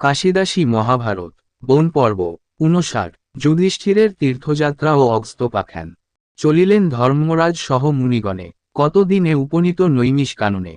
কাশিদাসী মহাভারত, বন পর্ব, ঊনষাট, যুধিষ্ঠিরের তীর্থযাত্রা ও অগস্তপাখ্যান চলিলেন ধর্মরাজ সহ মুনিগণে, কতদিনে উপনীত নৈমিষ কাননে।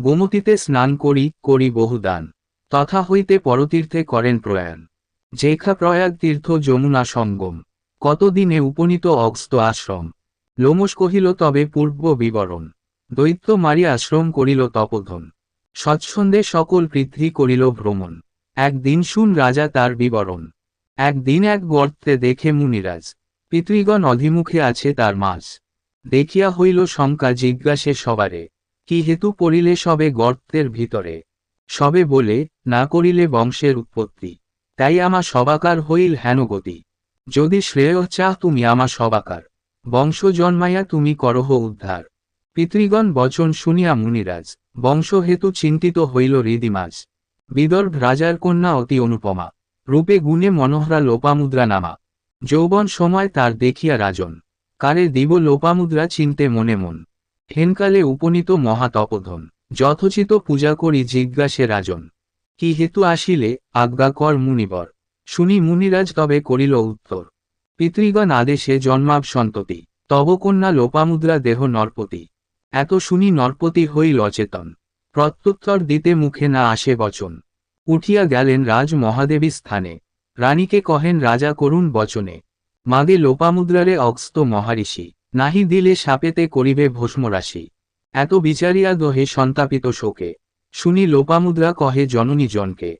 গোমতীতে স্নান করি করি বহুদান তথা হইতে পরতীর্থে করেন প্রয়াণ। যেখা প্রয়াগ তীর্থ যমুনা সঙ্গম, কতদিনে উপনীত অগস্ত আশ্রম। লোমস কহিল, তবে পূর্ব বিবরণ। দৈত্য মারি আশ্রম করিল তপোধন। সচ্ছন্দে সকল পৃথ্বী করিল ভ্রমণ। একদিন শুন রাজা তার বিবরণ। একদিন এক গর্তে দেখে মুনিরাজ, পিতৃগণ অধিমুখে আছে তার মাছ দেখিয়া হইল শঙ্কা জিজ্ঞাসে সবারে, কি হেতু পড়িলে সবে গর্তের ভিতরে? সবে বলে, না করিলে বংশের উৎপত্তি। তাই আমা সবাকার হইল হেন গতি। যদি শ্রেয় চাহ তুমি আমা সবাকার। বংশ জন্মাইয়া তুমি করহ উদ্ধার। পিতৃগণ বচন শুনিয়া মুনিরাজ, বংশ হেতু চিন্তিত হইল হৃদিমাজ বিদর্ভ রাজার কন্যা অতি অনুপমা। রূপে গুণে মনোহরা লোপামুদ্রা নামা যৌবন সময় তার দেখিয়া রাজন। কারে দিব লোপামুদ্রা চিনতে মনে মন। হেনকালে উপনীত মহাতপধন। যথোচিত পূজা করি জিজ্ঞাসে রাজন। কি হেতু আসিলে, আজ্ঞা কর মুনিবর। শুনি মুনিরাজ তবে করিল উত্তর। পিতৃগণ আদেশে জন্মাব সন্ততি। তব কন্যা লোপামুদ্রা দেহ নরপতি। এত শুনি নরপতি হইল অচেতন প্রত্যুত্তর দিতে মুখে না আসে বচন। উঠিয়া গেলেন রাজ মহাদেবী স্থানে। রানীকে কহেন, রাজা, করুণ বচনে। মাগে লোপামুদ্রারে অগস্ত মহারিষি। নাহি দিলে সাপেতে করিবে ভস্মরাশি। এত বিচারিয়া দহে সন্তাপিত শোকে। শুনি লোপামুদ্রা কহে, জননী জনকে,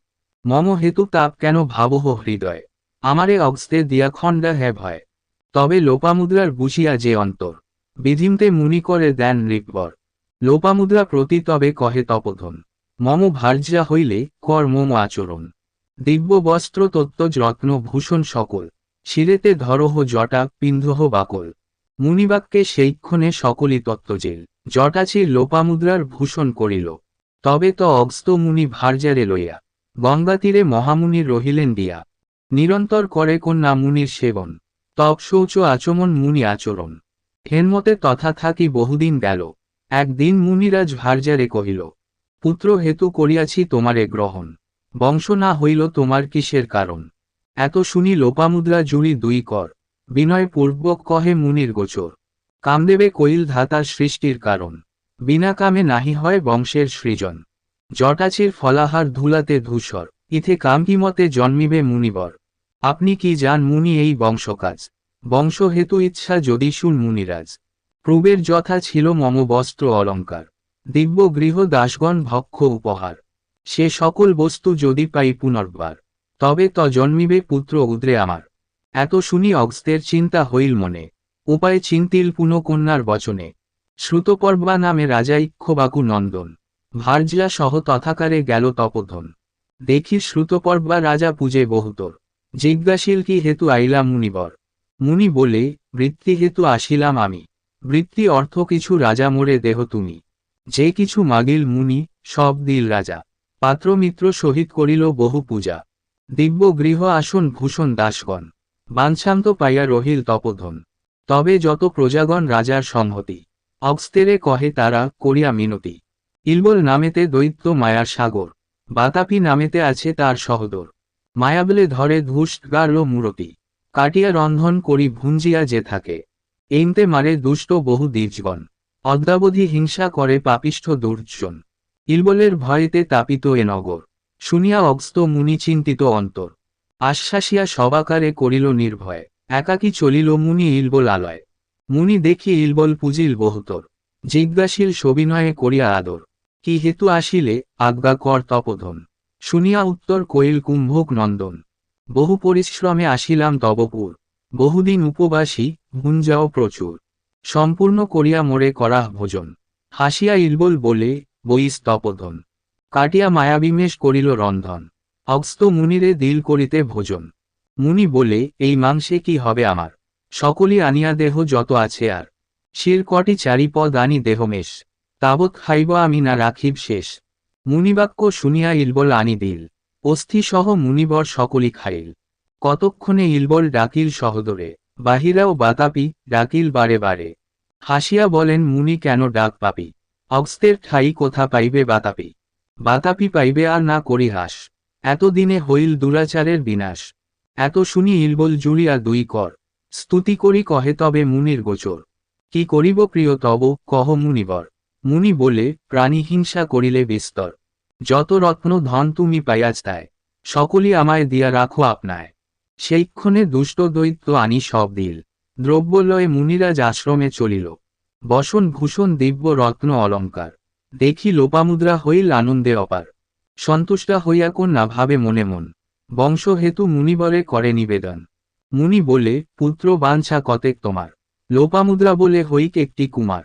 মম হেতু তাপ কেন ভাবহ হৃদয়? আমারে অগস্তে দিয়া খণ্ডা হে ভয়। তবে লোপামুদ্রার বুঝিয়া যে অন্তর। বিধিমতে মুনি করে দেন নৃপবর লোপামুদ্রা প্রতি তবে কহে তপধন। মম ভার্যা হইলে কর মম আচরণ। দিব্য বস্ত্র তত্ত্বজ রত্ন ভূষণ সকল। শিরেতে ধরহ জটা, পিন্ধহ বাকল। মুনিবাক্যে সেইক্ষণে সকলই তত্ত্বজেল জটাচির লোপামুদ্রার ভূষণ করিল। তবে তো অগস্ত মুনি ভার্যারে লইয়া। গঙ্গা তীরে মহামুনির রহিলেন দিয়া। নিরন্তর করে কন্যা মুনির সেবন। তপ শৌচ আচমন মুনি আচরণ। হেনমতে তথা থাকি বহুদিন গেল। একদিন মুনিরাজ ভার্যারে কহিল, পুত্র হেতু করিয়াছি তোমারে গ্রহণ। বংশ না হইল তোমার কিসের কারণ। এত শুনি লোপামুদ্রা জুড়ি দুই কর। বিনয় পূর্বক কহে মুনির গোচর, কামদেবে কৈল ধাতা সৃষ্টির কারণ। বিনা কামে নাহি হয় বংশের সৃজন। জটাচির ফলাহার ধুলাতে ধূসর। ইথে কামকিমতে জন্মিবে মুনিবর। আপনি কি যান মুনি এই বংশকাজ? বংশ হেতু ইচ্ছা যদি শুন মুনিরাজ। প্রবের যথা ছিল মম বস্ত্র অলঙ্কার, দিব্য গৃহ দাসগণ ভক্ষ উপহার। সে সকল বস্তু যদি পাই পুনর্বার, তবে ত জন্মিবে পুত্র উদ্রে আমার। এত শুনি অগস্তের চিন্তা হইল মনে, উপায় চিন্তিল পুনকন্যার বচনে। শ্রুতপর্বা নামে রাজা ইক্ষবাকু নন্দন, ভার্যা সহ তথাকারে গেল তপধন। দেখি শ্রুতপর্বা রাজা পূজে বহুতর, জিজ্ঞাসিল কি হেতু আইলাম মুনিবর। মুনি বলে, বৃত্তি হেতু আসিলাম আমি। বৃত্তি অর্থ কিছু রাজা মোরে দেহ তুমি। যে কিছু মাগিল মুনি, সব দিল রাজা। পাত্রমিত্র সহিত করিল বহু পূজা। দিব্য গৃহ আসন ভূষণ দাসগণ। বাঞ্ছান্ত পাইয়া রহিল তপধন। তবে যত প্রজাগণ রাজার সংহতি অক্সতেরে কহে তারা করিয়া মিনতি। ইলবল নামেতে দৈত্য মায়ার সাগর, বাতাপি নামেতে আছে তার সহদর। মায়াবলে ধরে ধুষ্ট গারল মূরতি। কাটিয়া রন্ধন করি ভুঞ্জিয়া যে থাকে। এইমতে মারে দুষ্ট বহু দ্বীজগণ। অদ্যাবধি হিংসা করে পাপিষ্ঠ দুর্জন। ইলবলের ভয়েতে তাপিত এ নগর। শুনিয়া অগস্ত মুনি চিন্তিত অন্তর। আশ্বাসিয়া সবাকারে করিল নির্ভয়। একাকী চলিল মুনি ইলবল আলয়। মুনি দেখি ইলবল পুজিল বহুতর। জিজ্ঞাসীল সবিনয়ে করিয়া আদর। কি হেতু আসিলে, আজ্ঞা কর তপধন। শুনিয়া উত্তর কইল, কুম্ভক নন্দন। বহু পরিশ্রমে আসিলাম তবপুর বহুদিন উপবাসী ভুঞ্জাও প্রচুর। সম্পূর্ণ করিয়া মোরে করা ভোজন। হাসিয়া ইলবল বলে বইস তপধন কাটিয়া মায়াবিমেষ করিল রন্ধন। অগস্ত মুনিরে দিল করিতে ভোজন। মুনি বলে, এই মাংসে কি হবে আমার? সকলই আনিয়া দেহ যত আছে আর। শির কটি চারিপদ আনি দেহমেশ তাবৎ খাইব আমি না রাখিব শেষ মুনিবাক্য শুনিয়া ইলবল আনি দিল। অস্থিসহ মুনিবর সকলই খাইল। কতক্ষণে ইলবল ডাকিল সহদরে। বাহিরাও বাতাপি, ডাকিল বারে বারে। হাসিয়া বলেন, মুনি কেন ডাক পাপি? অগস্তের ঠাই কোথা পাইবে বাতাপি? বাতাপি পাইবে আর না করি হাস। এতদিনে হইল দুরাচারের বিনাশ। এত শুনি ইলবল জুড়িয়া দুই কর। স্তুতি করি কহে তবে মুনির গোচর। কি করিব প্রিয় তব, কহ মুনিবর। মুনি বলে, প্রাণী হিংসা করিলে বিস্তর। যত রত্ন ধন তুমি পাইয়াছ তাই। সকলই আমায় দিয়া রাখো আপনায়। সেইক্ষণে দুষ্ট দৈত্য আনি সব দিল। দ্রব্যলয়ে মুনিরাজ আশ্রমে চলিল। বসন ভূষণ দিব্য রত্ন অলঙ্কার। দেখি লোপামুদ্রা হইল আনন্দে অপার। সন্তুষ্টা হইয়া কন্যা ভাবে মনে মন। বংশহেতু মুনিবরে করে নিবেদন। মুনি বলে, পুত্র বাঞ্ছা কতেক তোমার। লোপামুদ্রা বলে, হইক একটি কুমার।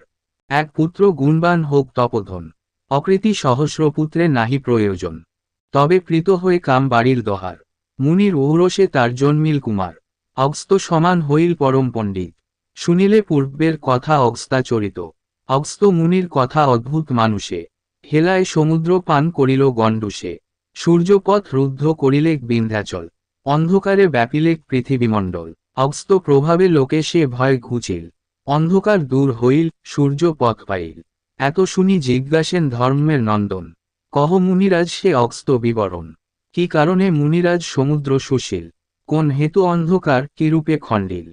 এক পুত্র গুণবান হোক তপধন। অকৃতি সহস্র পুত্রে নাহি প্রয়োজন। তবে প্রীত হয়ে কাম বাড়ির দহার। মুনির ঔরসে তার জন্মিল কুমার। অগস্ত সমান হইল পরম পণ্ডিত। শুনিলে পূর্বের কথা অগস্তাচরিত অগস্ত মুনির কথা অদ্ভুত মানুষে। হেলায় সমুদ্র পান করিল গণ্ডুসে সূর্যপথ রুদ্ধ করিলেক বিন্ধ্যাচল। অন্ধকারে ব্যাপিলেক পৃথিবীমণ্ডল। অগস্ত প্রভাবে লোকে সে ভয় ঘুচিল। অন্ধকার দূর হইল, সূর্য পথ পাইল। এত শুনি জিজ্ঞাসেন ধর্মের নন্দন। কহ মুনিরাজ সে অগস্ত বিবরণ। কি কারণে মুনিরাজ সমুদ্র সুশীল কোন হেতু অন্ধকার কিরূপে খণ্ডিল?